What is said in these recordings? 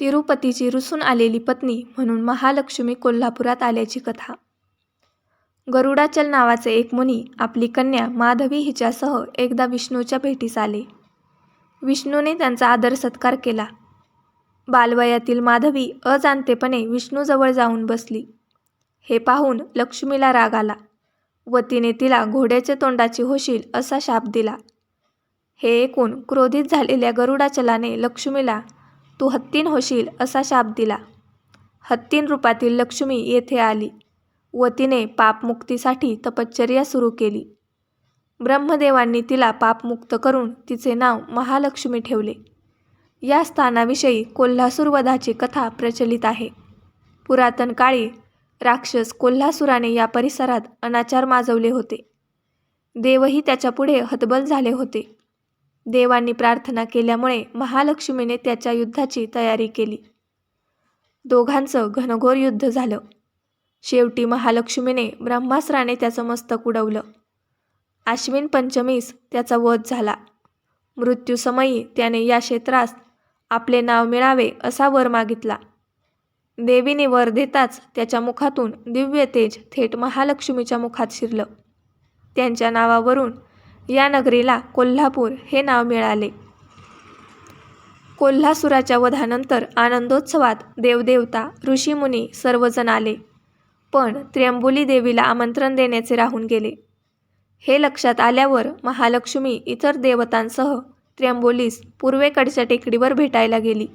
तिरुपतीची रुसून आलेली पत्नी म्हणून महालक्ष्मी कोल्हापुरात आल्याची कथा. गरुडाचल नावाचे एक मुनी आपली कन्या माधवी हिच्यासह एकदा विष्णूच्या भेटीस आले. विष्णूने त्यांचा आदर सत्कार केला. बालवयातील माधवी अजाणतेपणे विष्णूजवळ जाऊन बसली. हे पाहून लक्ष्मीला राग आला व तिने तिला घोड्याच्या तोंडाची होशील असा शाप दिला. हे ऐकून क्रोधित झालेल्या गरुडाचलाने लक्ष्मीला तू हत्तीन होशील असा शाप दिला. हत्तीन रूपातील लक्ष्मी येथे आली. व तिने पापमुक्तीसाठी तपश्चर्या सुरू केली. ब्रह्मदेवांनी तिला पापमुक्त करून तिचे नाव महालक्ष्मी ठेवले. या स्थानाविषयी कोल्हासूर वधाची कथा प्रचलित आहे. पुरातन काळी राक्षस कोल्हासुराने या परिसरात अनाचार माजवले होते. देवही त्याच्यापुढे हतबल झाले होते. देवांनी प्रार्थना केल्यामुळे महालक्ष्मीने त्याच्या युद्धाची तयारी केली. दोघांचं घनघोर युद्ध झालं. शेवटी महालक्ष्मीने ब्रह्मास्त्राने त्याचं मस्तक उडवलं. आश्विन पंचमीस त्याचा वध झाला. मृत्यूसमयी त्याने या क्षेत्रास आपले नाव मिळावे असा वर मागितला. देवीने वर देताच त्याच्या मुखातून दिव्य तेज थेट महालक्ष्मीच्या मुखात शिरलं. त्यांच्या नावावरून या नगरीला कोल्हापूर हे नाव मिळाले. कोल्हासुराच्या वधानंतर आनंदोत्सवात देवदेवता ऋषीमुनी सर्वजण आले. पण त्र्यंबोली देवीला आमंत्रण देण्याचे राहून गेले. हे लक्षात आल्यावर महालक्ष्मी इतर देवतांसह त्र्यंबोलीस पूर्वेकडच्या टेकडीवर भेटायला गेली.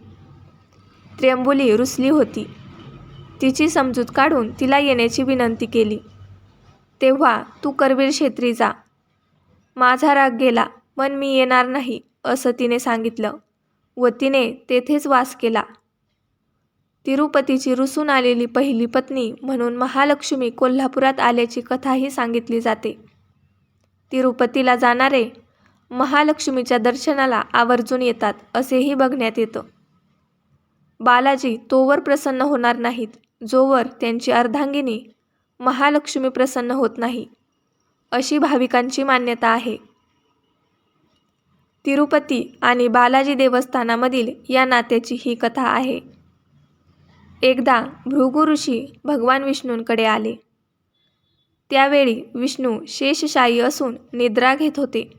त्र्यंबोली रुसली होती. तिची समजूत काढून तिला येण्याची विनंती केली. तेव्हा तू करवीर क्षेत्री जा. माझा राग गेला पण मी येणार नाही असं तिने सांगितलं. व तिने तेथेच वास केला. तिरुपतीची रुसून आलेली पहिली पत्नी म्हणून महालक्ष्मी कोल्हापुरात आल्याची कथाही सांगितली जाते. तिरुपतीला जाणारे महालक्ष्मीच्या दर्शनाला आवर्जून येतात असेही बघण्यात येतं. बालाजी तोवर प्रसन्न होणार नाहीत जोवर त्यांची अर्धांगिनी महालक्ष्मी प्रसन्न होत नाही. अशी भाविकांची मान्यता आहे. तिरुपती आणि बालाजी देवस्थानामधील या नात्याची ही कथा आहे. एकदा भृगु ऋषी भगवान विष्णूंकडे आले. त्यावेळी विष्णू शेषशायी असून निद्रा घेत होते.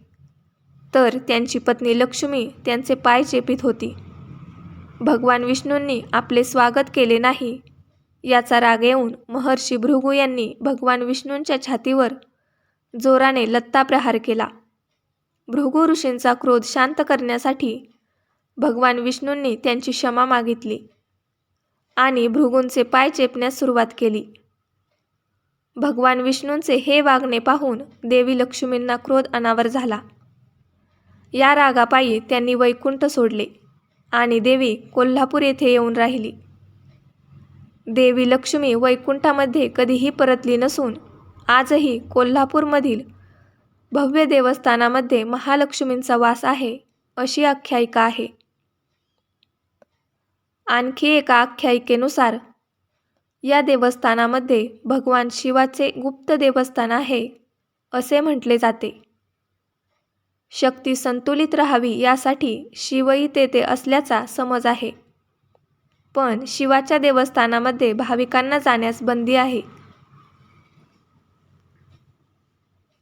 तर त्यांची पत्नी लक्ष्मी त्यांचे पाय चेपित होती. भगवान विष्णूंनी आपले स्वागत केले नाही याचा राग येऊन महर्षी भृगू यांनी भगवान विष्णूंच्या छातीवर जोराने लत्ता प्रहार केला. भृगु ऋषींचा क्रोध शांत करण्यासाठी भगवान विष्णूंनी त्यांची क्षमा मागितली आणि भृगूंचे पाय चेपण्यास सुरुवात केली. भगवान विष्णूंचे हे वागणे पाहून देवी लक्ष्मींना क्रोध अनावर झाला. या रागापायी त्यांनी वैकुंठ सोडले आणि देवी कोल्हापूर येथे येऊन राहिली. देवी लक्ष्मी वैकुंठामध्ये कधीही परतली नसून आजही कोल्हापूरमधील भव्य देवस्थानामध्ये महालक्ष्मींचा वास आहे अशी आख्यायिका आहे. आणखी एका आख्यायिकेनुसार या देवस्थानामध्ये भगवान शिवाचे गुप्त देवस्थान आहे असे म्हटले जाते. शक्ती संतुलित राहावी यासाठी शिवही तेथे असल्याचा समज आहे. पण शिवाच्या देवस्थानामध्ये भाविकांना जाण्यास बंदी आहे.